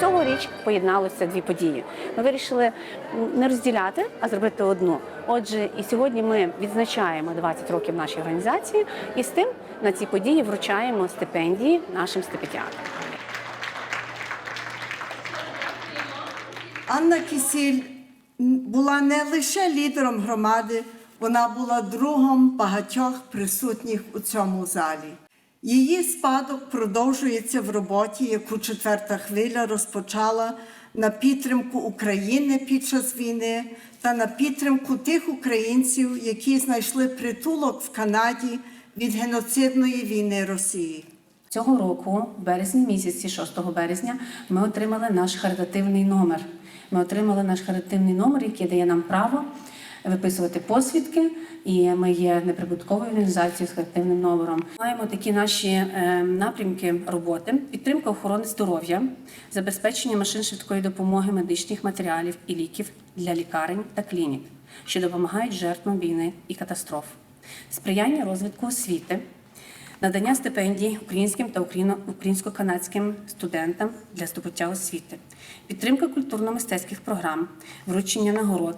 цьогоріч поєдналися дві події. Ми вирішили не розділяти, а зробити одну. Отже, і сьогодні ми відзначаємо 20 років нашої організації, і з тим на ці події вручаємо стипендії нашим стипендіатам. Анна Кісіль була не лише лідером громади, вона була другом багатьох присутніх у цьому залі. Її спадок продовжується в роботі, яку четверта хвиля розпочала на підтримку України під час війни та на підтримку тих українців, які знайшли притулок в Канаді від геноцидної війни Росії. Цього року, в березні місяці, 6 березня, ми отримали наш харитативний номер. Ми отримали наш харитативний номер, який дає нам право виписувати посвідки, і ми є неприбутковою організацією з харитативним номером. Маємо такі наші е, напрямки роботи: підтримка охорони здоров'я, забезпечення машин швидкої допомоги, медичних матеріалів і ліків для лікарень та клінік, що допомагають жертвам війни і катастроф, сприяння розвитку освіти надання стипендій українським та українсько-канадським студентам для здобуття освіти, підтримка культурно-мистецьких програм, вручення нагород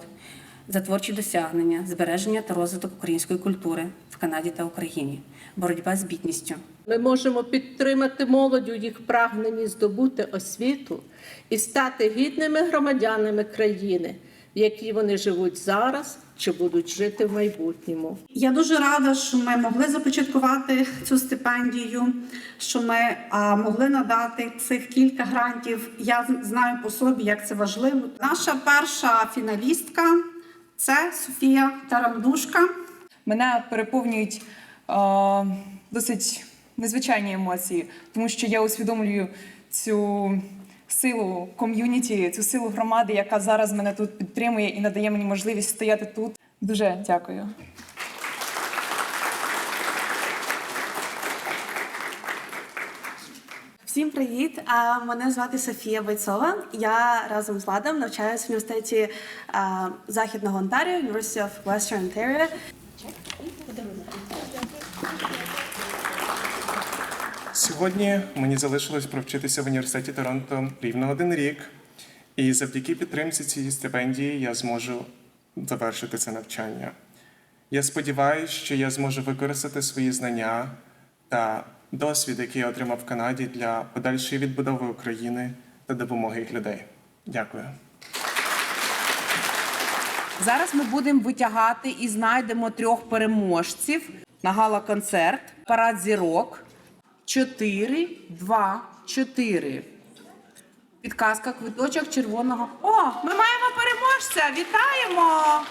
за творчі досягнення, збереження та розвиток української культури в Канаді та Україні, боротьба з бідністю. Ми можемо підтримати молодь у їх прагненні здобути освіту і стати гідними громадянами країни, в якій вони живуть зараз чи будуть жити в майбутньому. Я дуже рада, що ми могли започаткувати цю стипендію, що ми а, могли надати цих кілька грантів. Я знаю по собі, як це важливо. Наша перша фіналістка це Софія Тарандушка. Мене переповнюють е, досить незвичайні емоції, тому що я усвідомлюю цю силу ком'юніті, цю силу громади, яка зараз мене тут підтримує і надає мені можливість стояти тут. Дуже дякую. Всім привіт! Мене звати Софія Бойцова. Я разом з Ладом навчаюся в університеті Західного Онтаріо, University of Western Ontario. Сьогодні мені залишилось провчитися в університеті Торонто рівно один рік, і завдяки підтримці цієї стипендії я зможу завершити це навчання. Я сподіваюся, що я зможу використати свої знання та досвід, який я отримав в Канаді для подальшої відбудови України та допомоги людей. Дякую. Зараз ми будемо витягати і знайдемо трьох переможців на гала-концерт. Парад зірок. 4, 2, 4. Підказка квиточок червоного. О, ми маємо переможця! Вітаємо!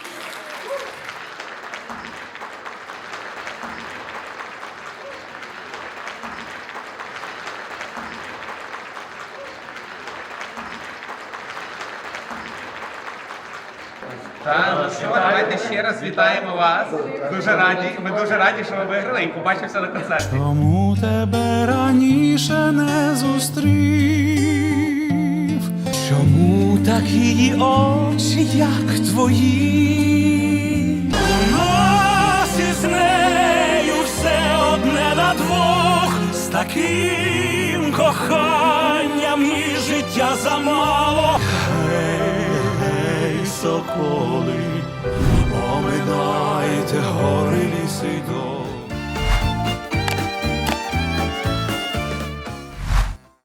Так, ну давайте ще раз вітаємо вас. Дуже раді. Ми дуже раді, що ви виграли і побачимося на концерті. Чому тебе раніше не зустрів? Чому такі очі, як твої? У все одне на двох, з таким коханням і життя замало. Соколи, оминайте гори ліси долі.